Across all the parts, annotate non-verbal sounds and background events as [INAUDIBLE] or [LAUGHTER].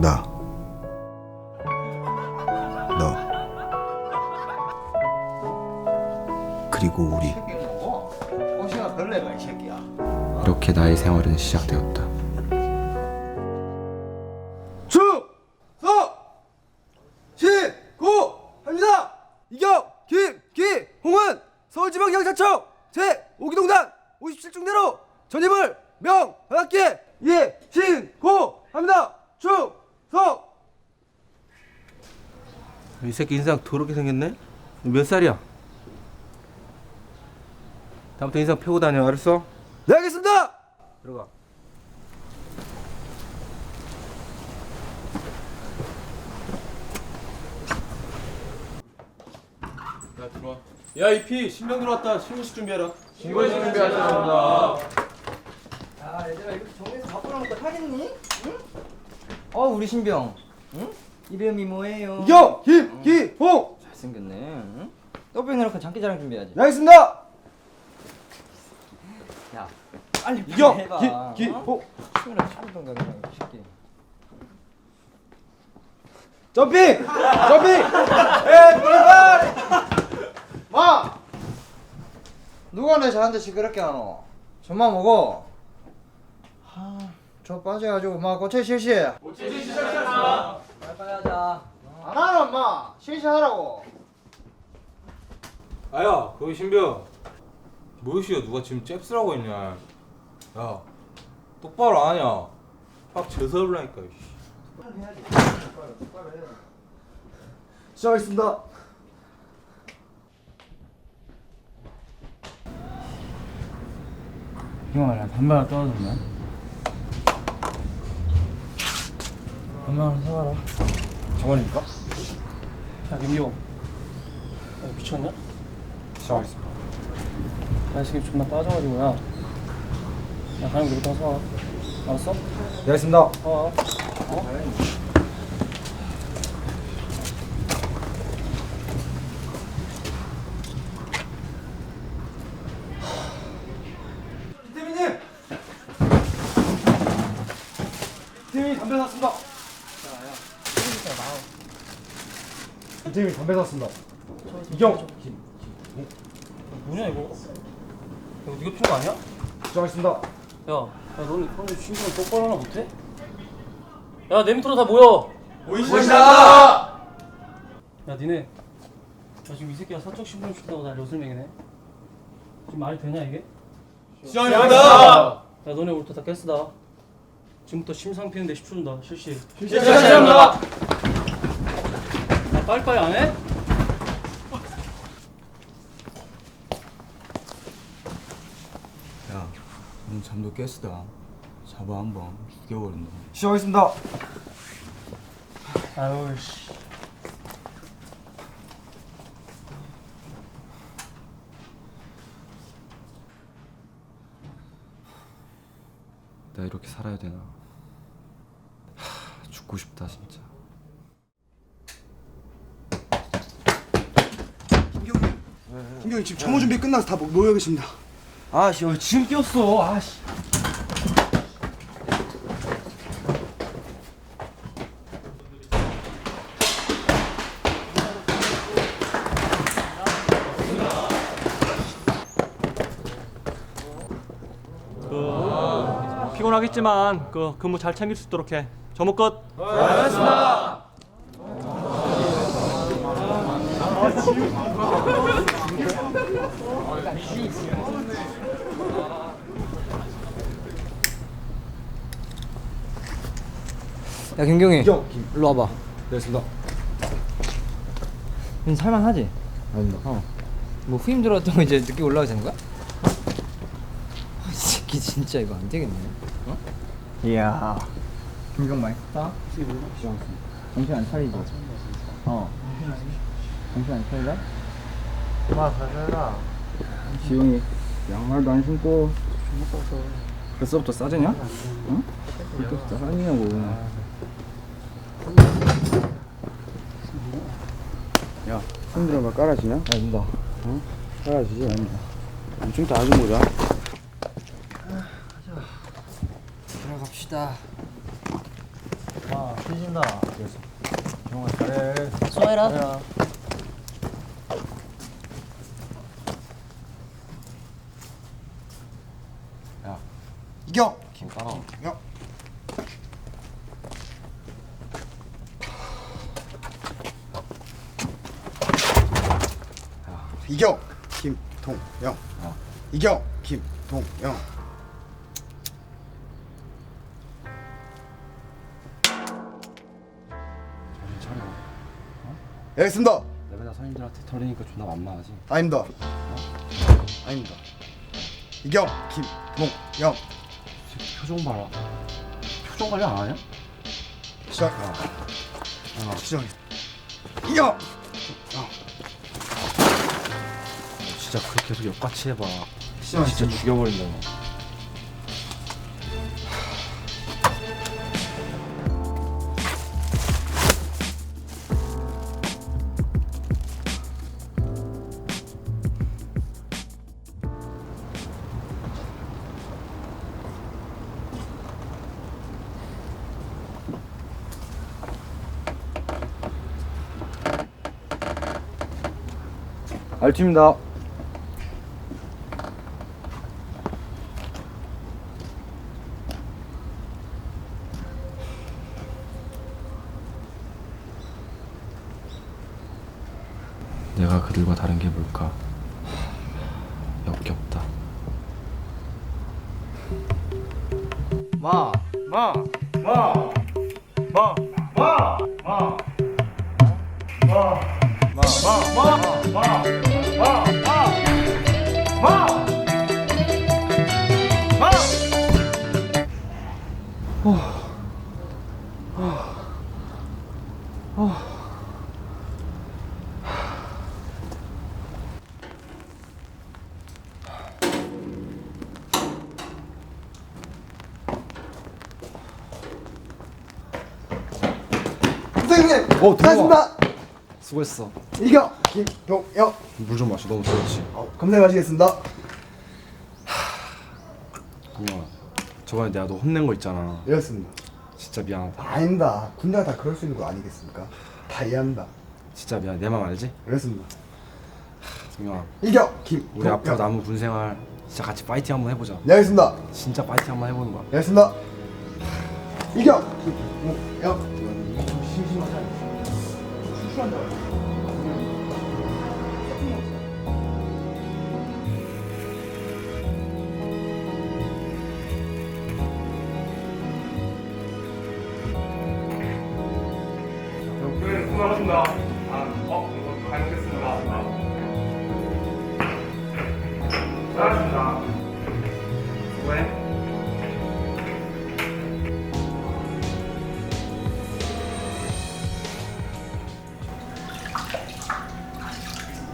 나. 너. 그리고 우리. 새끼야. 이렇게 나의 생활은 시작되었다. 이 새끼 인상 더럽게 생겼네? 몇 살이야? 다음부터 인상 펴고 다녀 알았어? 네 알겠습니다. 들어가 야 들어와 야 이피 신병 들어왔다 신고식 준비해라 신고식 준비하자 야 얘들아 이렇게 정리해서 바꾸라는 거 하겠니? 응? 어 우리 신병. 응? 이름이 뭐예요? 이경 김기 홍 잘생겼네. 응? 더빙 해놓고 장기자랑 준비해야지. 네 알겠습니다. 야 빨리 빨리 이경 해봐. 김기 어? 홍 춤이라도 춰보던가 그냥 이 새끼. 점핑 점핑 [LAUGHS] 에브리바디 마! 누가 내 저한테 시끄럽게 하노? 저만 먹어. 하, 저 빠져가지고 마 고체 실시. 고체 실시. 안 하나 마 실시하라고. 아야 거기 신병 뭐시여 누가 지금 잽스라고 했냐 야 똑바로 안 하냐 확 재수없으라니까 이씨. 시작하겠습니다. 형아 나 담배 하나 떨어졌네 담배 하나 사와라 정원입니까? 야 김기호 야 미쳤냐? 시작하겠습니다. 나 지금 존나 빠져가지고 야 야, 가는 길부터 사와 알았어? 네 알겠습니다. 사와 김태민님! 김태민이 담배 샀습니다. 김태민이 담배 샀습니다. 이경 김 뭐냐 이거 이거 네가 핀거 아니야? 야, 시작하겠습니다. 야 너네 그런데 신경 똑바로 하나 못해? 야 내 밑으로 다 모여 보이시다! 야 니네 야 지금 이 새끼가 사적 신분 준다고 날 요술맹이네 지금 말이 되냐 이게? 시작합니다. 야 너네 오늘 다 깼으다 지금부터 심상 피는데 10초 준다 실시 시작합니다. 야 빨리빨리 안 해? 야, 넌 잠도 깼으다. 잡아 한번 죽여버린다. 시작하겠습니다. 아유 씨 나 이렇게 살아야 되나? 하, 죽고 싶다 진짜. 김경이 지금 점호 준비 끝나서 다 모- 모여 계십니다. 아씨 왜 지금 꼈어? 아씨. 피곤하겠지만 그 근무 잘 챙길 수 있도록 해 점호 끝 야 김경희. 김. 일로 와봐. 네 알겠습니다. 넌 살만하지? 아닙니다. 어. 뭐 후임 들어왔던 거 이제 늦게 올라가야 되는 거야? 아, 이 새끼 진짜 이거 안 되겠네. 어? 이야. 김경 많이 컸다? 정신 안 차리지? 어. 정신 안 차리다? 와, 가져라. 지용이 양말도 안 신고 벌써부터 싸지냐? 응? 벌써부터 싸지냐고 야, 손들어 봐 깔아지냐? 아닙니다. 어? 깔아지지? 아닙니다. 좀 이따 아줌 보자. 들어갑시다. 아 삐진다 경아 잘해 수고해라. 이겨! 김 따라와 야. 이겨 김동영. 이겨 김동영. 정신 차려 알겠습니다. 내가 선임들한테 털리니까 존나 만만하지. 아닙니다. 아닙니다. 이겨 김동영 표정 봐라. 표정 관리 안 하냐? 시작. 시작 이겨 진짜 그렇게 계속 역같이 해봐. 시작 진짜 죽여버린다 너 알팀입니다 내가 그들과 다른 게 뭘까 역겹다 마. 마! 마! 마! 마! 마! 선생님! 어, 들어와. 수고했어 이겨! 김동영 물좀 마셔. 너무 더웠지. 어, 감사히 마시겠습니다. 동영아 저번에 내가 너 혼낸 거 있잖아. 이렇습니다. 진짜 미안하다. 아닙니다. 군대가 다 그럴 수 있는 거 아니겠습니까? 다 이해합니다. 진짜 미안 내 맘 알지? 이렇습니다. 동영아. 이겨! 우리 김동영 앞으로 남은 군 생활 진짜 같이 파이팅 한번 해보자. 네 알겠습니다. 진짜 파이팅 한번 해보는 거야. 네 알겠습니다. 이겨! 김동영 심심하지 않아 출출한다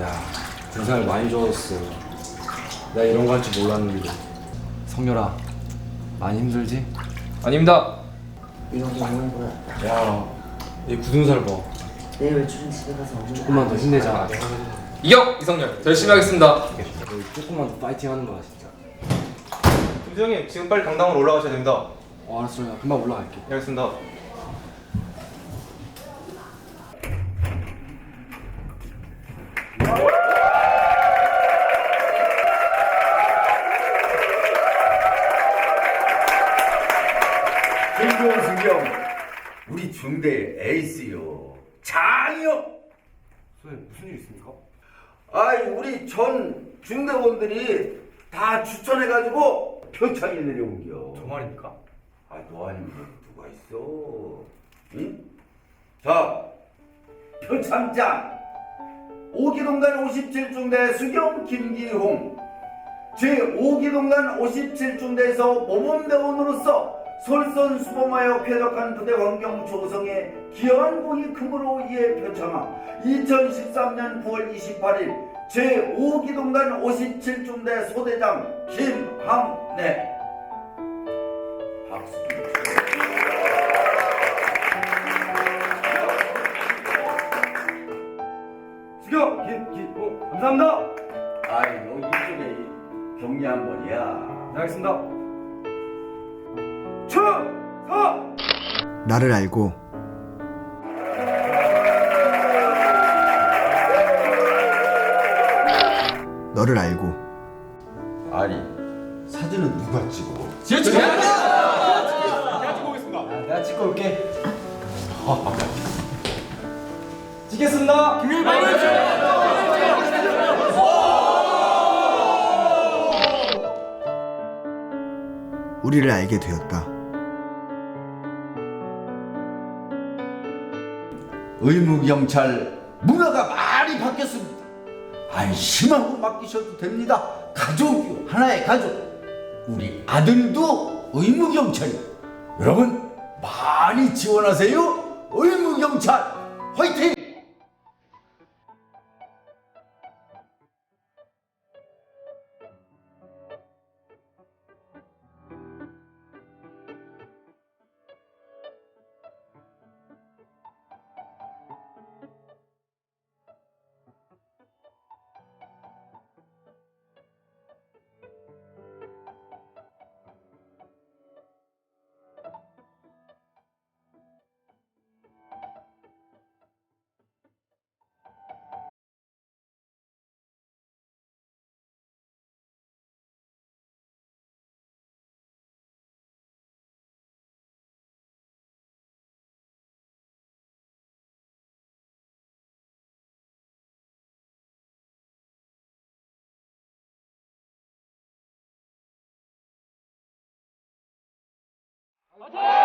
야 군생활 많이 좋아졌어 내가 이런 거 할 줄 몰랐는데 성렬아 많이 힘들지? 아닙니다. 이 정도 하는 거야. 야 얘 굳은 살 봐 내일 외출은 집에 가서 먹는 조금만 더 힘내자. 이경 이성열. 열심히 하겠습니다. 너 조금만 더 파이팅 하는 거야 진짜. 김수영님 지금 빨리 강당으로 올라가셔야 됩니다. 어 알았어. 나 금방 올라갈게. 예, 알겠습니다 중대 에이스요 장이요 선생님 무슨 일 있습니까? 아이 우리 전 중대원들이 다 추천해가지고 표창이 내려온겨 저 말입니까? 아너 아니면 누가 있어 응? 자 표창장 5기동단 57중대 수경 김기홍 제5기동단 57중대에서 모범대원으로서 솔선수범하여 쾌적한 부대 환경 조성에 기여한 공이 크므로 이에 표창함 2013년 9월 28일 제5기동단 57중대 소대장 김항래 박수 수경 김기홍 감사합니다. 아 여기 이쪽에 경리 한 번이야. 네, 알겠습니다. 나를 알고 너를 알고 아니 사진은 누가 찍어? 내가 찍고 올게. 찍겠습니다. 김일방. 우리를 알게 되었다. 의무경찰 문화가 많이 바뀌었습니다. 안심하고 맡기셔도 됩니다. 가족이요 하나의 가족. 우리 아들도 의무경찰이요. 여러분 많이 지원하세요. 의무경찰 화이팅! 화이팅!